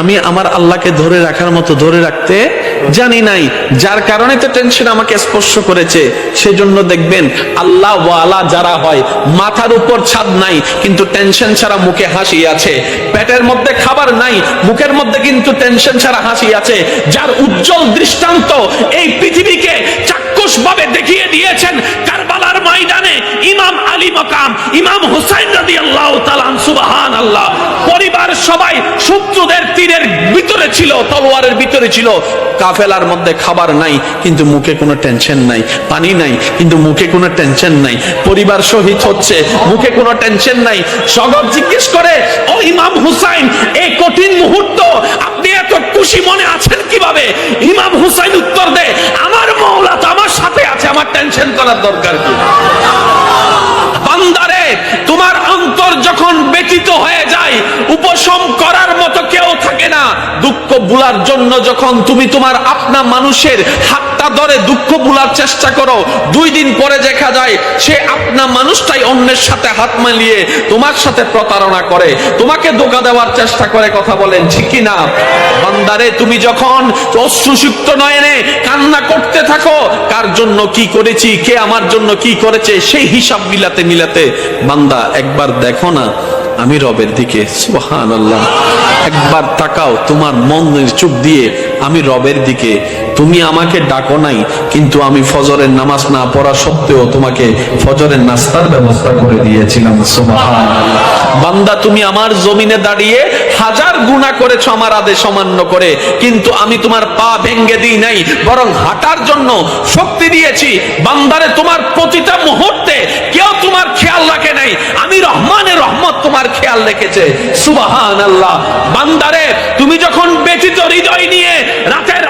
আমি আমার আল্লাহকে ধরে রাখার মতো, ধরে রাখতে জানি নাই। যার কারণে তো টেনশন আমাকে স্পর্শ করেছে। সেজন্য দেখবেন, আল্লাহ ওয়ালা যারা হয়, মাথার উপর ছাদ নাই, কিন্তু টেনশন ছাড়া মুখে হাসি আছে। পেটের মধ্যে খাবার নাই, মুখের মধ্যে কিন্তু টেনশন ছাড়া হাসি আছে। যার উজ্জ্বল দৃষ্টান্ত এই পৃথিবীকে চাক্ষুষ ভাবে দেখিয়ে দিয়েছেন কারবালার ময়দানে ইমাম ইমাম পরিবার শহীদ হচ্ছে, মুখে কোনো টেনশন নাই। জিজ্ঞেস করে, ও ইমাম হুসাইন এই কঠিন মুহূর্ত, আপনি এত খুশি মনে আছেন কীভাবে? ইমাম হুসাইন উত্তর দেয়, আমার মৌলা তো আমার সাথে আছে, আমার টেনশন করার দরকার কি? তোমার অন্তর যখন ব্যতীত হয়ে যায়, উপশম করার মতো কেউ থাকে না। দুঃখ ভুলার জন্য যখন তুমি তোমার আপনা মানুষের হাতটা ধরে দুঃখ ভুলার চেষ্টা করো। দুই দিন পরে দেখা যায়, সে আপনা মানুষটাই অন্যের সাথে হাত মালিয়ে তোমার সাথে প্রতারণা করে। তোমাকে ধোকা দেওয়ার চেষ্টা করে কথা বলেন, ঠিক কি না বান্দারে, তুমি যখন অশ্রুসিক্ত নয়নে কান্না করতে থাকো, কার জন্য কি করেছি, কে আমার জন্য কি করেছে, সেই হিসাব মিলাতে মিলাতে বান্দা, একবার দেখো না, আমি রবের দিকে একবার তাকাও, তোমার মনের চোখ দিয়ে আমি রবের দিকে তুমি আমাকে ডাকো নাই, কিন্তু আমি ফজরের নামাজ না পড়া সত্ত্বেও তোমাকে ফজরের নাস্তার ব্যবস্থা করে দিয়েছিলাম বান্দা, তুমি আমার জমিনে দাঁড়িয়ে হাজার গুণা করেছ, আমার আদেশ অমান্য করে, কিন্তু আমি তোমার পা ভেঙ্গে দিই নাই, বরং হাঁটার জন্য শক্তি দিয়েছি। বান্দারে, তোমার প্রতিটা মুহূর্তে কেউ তোমার খেয়াল রাখে নাই, আমি রহমানের রহমত তোমার খেয়াল রেখেছে সুবাহান আল্লাহ বান্দারে, তুমি যখন ব্যথিত হৃদয় নিয়ে রাতের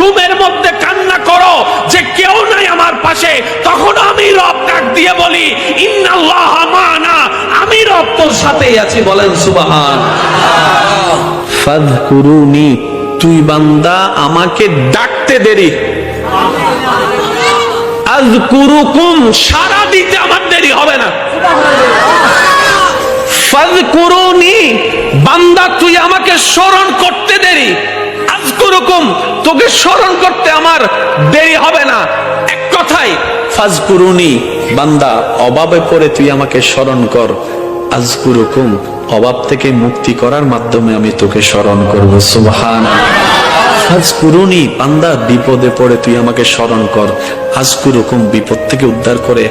রুমের মধ্যে কান্না করো যে কেউ নাই আমার পাশে। তখন আমি রব ডাক দিয়ে বলি, ইন্নাল্লাহ মানা আমি রব তোর সাথেই আছি। বলেন, সুবাহান। ফাদকুরুনি তুই বান্দা, আমাকে ডাকতে দেরি। আজকুরুকুম সারা দিতে আমার দেরি হবে না। ফাজকুরুনি বান্দা, তুই আমাকে স্মরণ করতে দেরি। আজকুরুকুম তোকে স্মরণ করতে আমার দেরি হবে না। এক কথাই ফাজকুরুনি, বান্দা অভাবে পড়ে তুই আমাকে স্মরণ কর। আজকুরুকুম অভাব থেকে মুক্তি করার মাধ্যমে আমি তোকে স্মরণ করব। সুবহান আজকুরুনি বান্দা, বিপদে পড়ে তুই আমাকে স্মরণ কর। আজকুরুকুম, বিপদ থেকে উদ্ধার করে